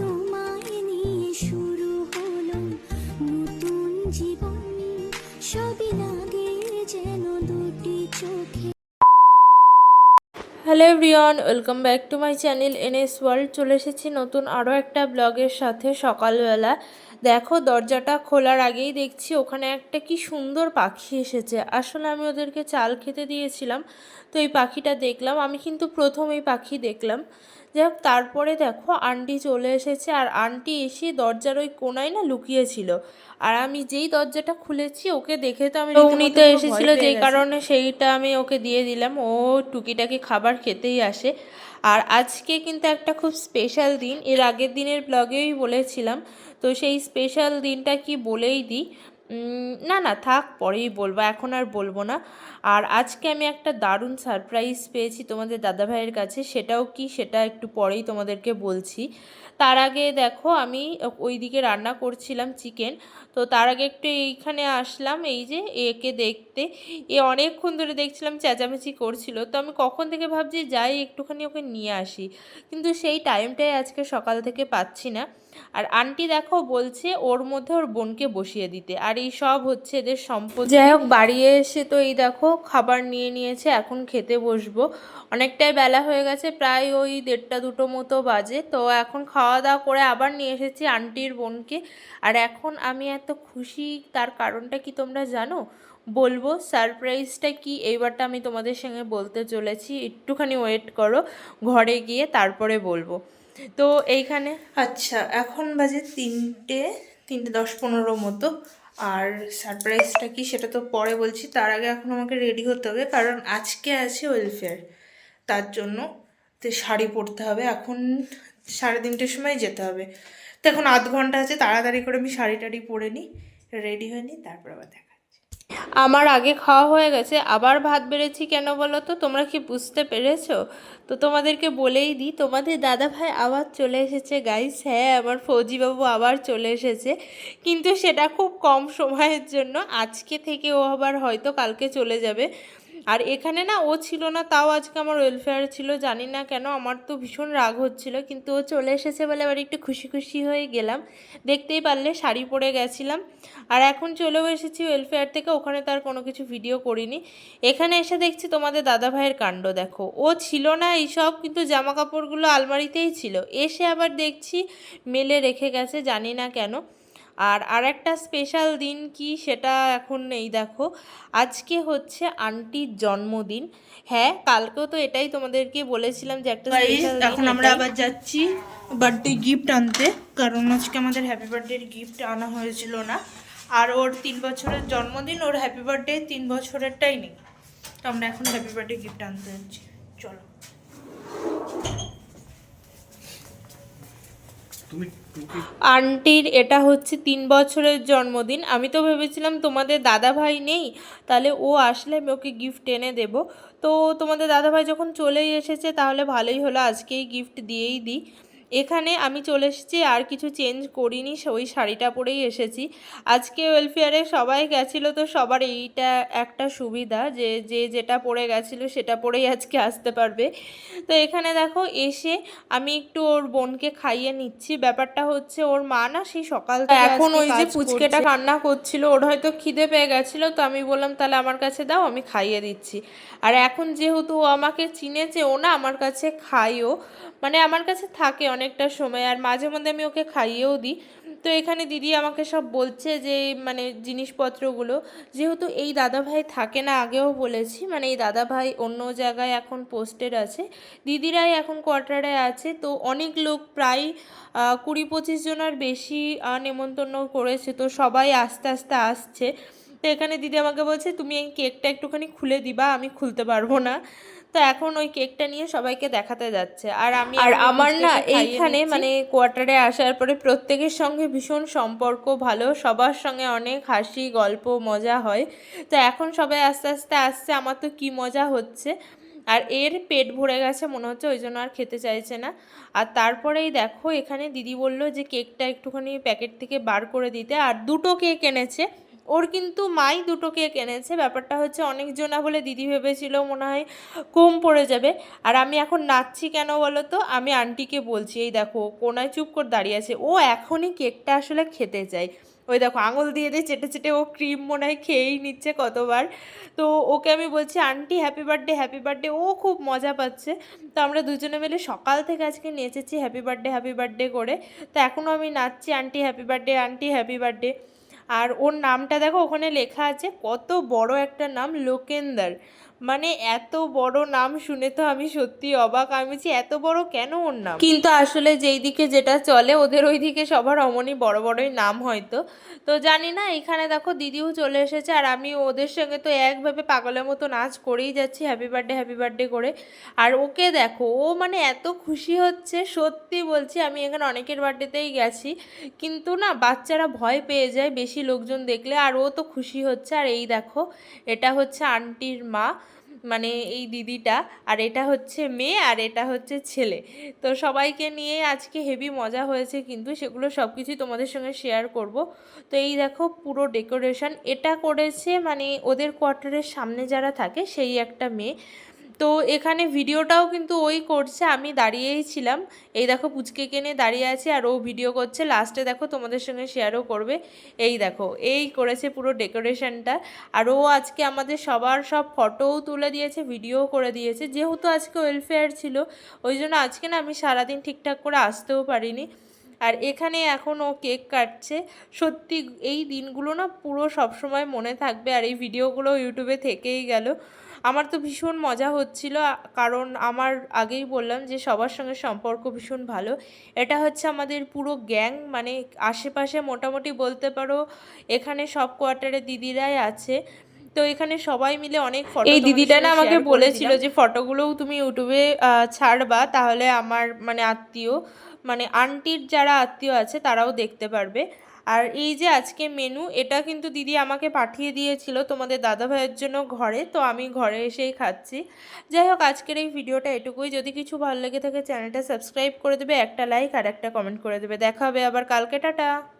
তোমায় নিয়ে শুরু হলো, নতুন জীবন সবই লাগে যেন দুটি চোখে। Hello everyone welcome back to my channel NS world চলে এসেছি নতুন আরও একটা ব্লগের সাথে সকালবেলা। দেখো দরজাটা খোলার আগেই দেখছি ওখানে একটা কি সুন্দর পাখি এসেছে। আসলে আমি ওদেরকে চাল খেতে দিয়েছিলাম তো এই পাখিটা দেখলাম। আমি কিন্তু প্রথম এই পাখি দেখলাম। যাই হোক তারপরে দেখো আন্টি চলে এসেছে আর আন্টি এসে দরজার ওই কোনায় না লুকিয়েছিল। আর আমি যেই দরজাটা খুলেছি ওকে দেখে তো আমি উনি তো এসেছিল যেই কারণে সেইটা আমি ওকে দিয়ে দিলাম। ও টুকিটাকি খাবার খেতেই আসে। আর আজকে কিন্তু একটা খুব স্পেশাল দিন। এর আগের দিনের ব্লগেই বলেছিলাম তো সেই স্পেশাল দিনটা কি বলেই দিই? না না, থাক, পরেই বলব, এখন আর বলব না। আর আজকে আমি একটা দারুণ সারপ্রাইজ পেয়েছি তোমাদের দাদাভাইয়ের কাছে, সেটাও কি সেটা একটু পরেই তোমাদেরকে বলছি। তার আগে দেখো, আমি ওইদিকে রান্না করছিলাম চিকেন তো তার আগে একটু এইখানে আসলাম, এই যে একে দেখতে। এ অনেকক্ষণ ধরে দেখছিলাম চেঁচামেচি করছিল, তো আমি কখন থেকে ভাবছি, যাই একটুখানি ওকে নিয়ে আসি। কিন্তু সেই টাইমটাই আজকে সকাল থেকে পাচ্ছি না। আর আন্টি দেখো বলছে ওর মধ্যে ওর বোনকে বসিয়ে দিতে। আর এই সব হচ্ছে এদের সম্পদ যাই হোক, বাড়ি এসে তো এই দেখো খাবার নিয়ে নিয়েছে, এখন খেতে বসবো। অনেকটাই বেলা হয়ে গেছে, প্রায় ওই দেড়টা দুটো মতো বাজে। তো এখন খাওয়া দাওয়া করে আবার নিয়ে এসেছি আন্টির বোনকে। আর এখন আমি এত খুশি, তার কারণটা কি তোমরা জানো? বলব সারপ্রাইজটা কি? এইবারটা আমি তোমাদের সঙ্গে বলতে চলেছি। একটুখানি ওয়েট করো, ঘরে গিয়ে তারপরে বলব। তো এইখানে আচ্ছা এখন বাজে তিনটে তিনটে দশ পনেরো মতো আর সারপ্রাইজটা কি সেটা তো পরে বলছি, তার আগে এখন আমাকে রেডি হতে হবে, কারণ আজকে আছে ওয়েলফেয়ার তার জন্য তো শাড়ি পরতে হবে, এখন সাড়ে তিনটের সময় যেতে হবে তো এখন আধ ঘণ্টা আছে, তাড়াতাড়ি করে আমি শাড়ি টাড়ি পরে নিই রেডি হয়ে নিই, তারপর আবার দেখা। আমার আগে খাওয়া হয়ে গেছে, আবার ভাত বেড়েছি কেন বলো তো? তোমরা কি বুঝতে পেরেছ? তো তোমাদেরকে বলেই দিই, তোমাদের দাদা ভাই আবার চলে এসেছে গাইস হ্যাঁ আমার ফৌজিবাবু আবার চলে এসেছে। কিন্তু সেটা খুব কম সময়ের জন্য। আজকে থেকে ও আবার হয়তো কালকে চলে যাবে। আর এখানে না ও ছিল না, তাও আজকে আমার ওয়েলফেয়ার ছিল, জানি না কেন, আমার তো ভীষণ রাগ হচ্ছিল, কিন্তু ও চলে এসেছে বলে আবার একটু খুশি খুশি হয়ে গেলাম। দেখতেই পারলে শাড়ি পরে গেছিলাম। আর এখন চলেও এসেছি ওয়েলফেয়ার থেকে, ওখানে তার কোনো কিছু ভিডিও করিনি। এখানে এসে দেখছি তোমাদের দাদা ভাইয়ের কাণ্ড, দেখো। ও ছিল না এইসব, কিন্তু জামা কাপড়গুলো আলমারিতেই ছিল। এসে আবার দেখছি মেলে রেখে গেছে, জানি না কেন। আর আর একটা স্পেশাল দিন কি সেটা এখন নেই দেখো। আজকে হচ্ছে আন্টির জন্মদিন। হ্যাঁ কালকেও তো এটাই তোমাদেরকে বলেছিলাম যে একটা এখন আমরা আবার যাচ্ছি বার্থডে গিফট আনতে কারণ আজকে আমাদের হ্যাপি বার্থডের গিফট আনা হয়েছিল না। আর ওর তিন বছরের জন্মদিন ওর হ্যাপি বার্থডে তিন বছরেরটাই নেই। তো আমরা এখন হ্যাপি বার্থডে গিফট আনতে যাচ্ছি। চলো তুমি টুকি আন্টির এটা হচ্ছে তিন বছরের জন্মদিন। আমি তো ভেবেছিলাম তোমাদের দাদা ভাই নেই, তাহলে ও আসলে আমি ওকে গিফট এনে দেব। তো তোমাদের দাদা ভাই যখন চলেই এসেছে, তাহলে ভালোই হলো, আজকেই গিফট দিয়েই দিই। এখানে আমি চলে এসেছি আর কিছু চেঞ্জ করিনি ওই শাড়িটা পরেই এসেছি। আজকে ওয়েলফেয়ারে সবাই গেছিল তো সবার এইটা একটা সুবিধা যে যে যেটা পরে গেছিল সেটা পরেই আজকে আসতে পারবে। তো এখানে দেখো এসে আমি একটু ওর বোনকে খাইয়ে নিচ্ছি। ব্যাপারটা হচ্ছে ওর মা না সেই সকাল এখন ওই যে পুচকেটা কান্না করছিল ওর হয়তো খিদে পেয়ে গেছিল তো আমি বললাম তাহলে আমার কাছে দাও আমি খাইয়ে দিচ্ছি। আর এখন যেহেতু ও আমাকে চিনেছে ও না আমার কাছে খাইও মানে আমার কাছে থাকে অনেকটা সময়, আর মাঝে মধ্যে আমি ওকে খাইয়েও দিই। তো এখানে দিদি আমাকে সব বলছে যে মানে জিনিসপত্রগুলো, যেহেতু এই দাদাভাই থাকে না, আগেও বলেছি মানে এই দাদাভাই অন্য জায়গায় এখন পোস্টেড আছে, দিদিরাই এখন কোয়ার্টারে আছে, তো অনেক লোক প্রায় কুড়ি পঁচিশ জনের বেশি নেমন্তন্ন করেছে, তো সবাই আস্তে আস্তে আসছে। তো এখানে দিদি আমাকে বলছে, তুমি এই কেকটা একটুখানি খুলে দিবা, আমি খুলতে পারব না। তো এখন ওই কেকটা নিয়ে সবাইকে দেখাতে যাচ্ছে। আর আমি আর আমার না এইখানে মানে কোয়ার্টারে আসার পরে প্রত্যেকের সঙ্গে ভীষণ সম্পর্ক ভালো সবার সঙ্গে অনেক হাসি গল্প মজা হয়। তো এখন সবাই আস্তে আস্তে আসছে আমার তো কি মজা হচ্ছে। আর এর পেট ভরে গেছে মনে হচ্ছে ওই জন্য আর খেতে চাইছে না। আর তারপরেই দেখো এখানে দিদি বলল যে কেকটা একটুখানি প্যাকেট থেকে বার করে দিতে। আর দুটো কেক এনেছে। ওর কিন্তু মাই দুটো কেক এনেছে ব্যাপারটা হচ্ছে অনেক জনা বলে দিদি ভেবেছিল মনে হয় কম পড়ে যাবে। আর আমি এখন নাচছি কেন বলো তো? আমি আন্টিকে বলছি, এই দেখো, কোনায় চুপ করে দাঁড়িয়ে আছে। ও এখনই কেকটা আসলে খেতে চায়। ওই দেখো, আঙুল দিয়ে দিয়ে চেটে চেটে ও ক্রিম মনে হয় খেয়েই নিচ্ছে কতবার। তো ওকে আমি বলছি, aunty happy birthday happy birthday ও খুব মজা পাচ্ছে। তো আমরা দুজনে মিলে সকাল থেকে আজকে নেচেছি হ্যাপি বার্থডে হ্যাপি বার্থডে করে। তো এখনও আমি নাচছি, aunty happy birthday aunty happy birthday আর ওর নামটা দেখো ওখানে লেখা আছে কত বড় একটা নাম লোকেন্দার। মানে এত বড় নাম শুনে তো আমি সত্যি অবাক। আমি বলছি এত বড় কেন ওর নাম? কিন্তু আসলে যেই দিকে যেটা চলে, ওদের ওই দিকে সবার অমনই বড় বড়ই নাম হয়তো। তো জানি না, এখানে দেখো দিদিও চলে এসেছে, আর আমি ওদের সঙ্গে তো একভাবে পাগলের মতো নাচ করেই যাচ্ছি হ্যাপি বার্থডে হ্যাপি বার্থডে করে। আর ওকে দেখো, ও মানে এত খুশি হচ্ছে, সত্যি বলছি, আমি এখানে অনেকের বার্থডেতেই গেছি। কিন্তু না, বাচ্চারা ভয় পেয়ে যায় বেশি লোকজন দেখলে, আর ও তো খুশি হচ্ছে। আর এই দেখো, এটা হচ্ছে আন্টির মা। মানে এই দিদিটা, আর এটা হচ্ছে মেয়ে আর এটা হচ্ছে ছেলে। তো সবাইকে নিয়ে আজকে হেভি মজা হয়েছে কিন্তু সেগুলো সব কিছুই তোমাদের সঙ্গে শেয়ার করব। তো এই দেখো পুরো ডেকোরেশন এটা করেছে মানে ওদের কোয়ার্টারের সামনে যারা থাকে সেই একটা মেয়ে। তো এখানে ভিডিওটাও কিন্তু ওই করছে, আমি দাঁড়িয়েই ছিলাম। এই দেখো পুচকে কেনে দাঁড়িয়ে আছে আর ও ভিডিও করছে লাস্টে দেখো তোমাদের সঙ্গে শেয়ারও করবে। এই দেখো, এই করেছে পুরো ডেকোরেশনটা আর ও আজকে আমাদের সবার সব ফটোও তুলে দিয়েছে ভিডিও করে দিয়েছে। যেহেতু আজকে ওয়েলফেয়ার ছিল, ওই জন্য আজকে না আমি সারাদিন ঠিকঠাক করে আসতেও পারিনি। আর এখানে এখন ও কেক কাটছে। সত্যি এই দিনগুলো না পুরো সবসময় মনে থাকবে, আর এই ভিডিওগুলো ইউটিউবে থেকেই গেল। আমার তো ভীষণ মজা হচ্ছিল কারণ আমার আগেই বললাম যে সবার সঙ্গে সম্পর্ক ভীষণ ভালো। এটা হচ্ছে আমাদের পুরো গ্যাং মানে আশেপাশে মোটামুটি বলতে পারো এখানে সব কোয়ার্টারে দিদিরাই আছে। তো এখানে সবাই মিলে অনেক ফটো এই দিদিটা না আমাকে বলেছিল যে ফটোগুলোও তুমি ইউটিউবে ছাড়বা তাহলে আমার মানে আত্মীয় মানে আন্টির যারা আত্মীয় আছে তারাও দেখতে পারবে। আর এই যে আজকে মেনু এটা কিন্তু দিদি আমাকে পাঠিয়ে দিয়েছিল তোমাদের দাদা ভাইয়ের জন্য ঘরে, তো আমি ঘরে এসেই খাচ্ছি। যাই হোক, আজকের এই ভিডিওটা এটুকুই। যদি কিছু ভালো লেগে থাকে, চ্যানেলটা সাবস্ক্রাইব করে দেবে, একটা লাইক আর একটা কমেন্ট করে দেবে। দেখা হবে আবার কালকে, টাটা!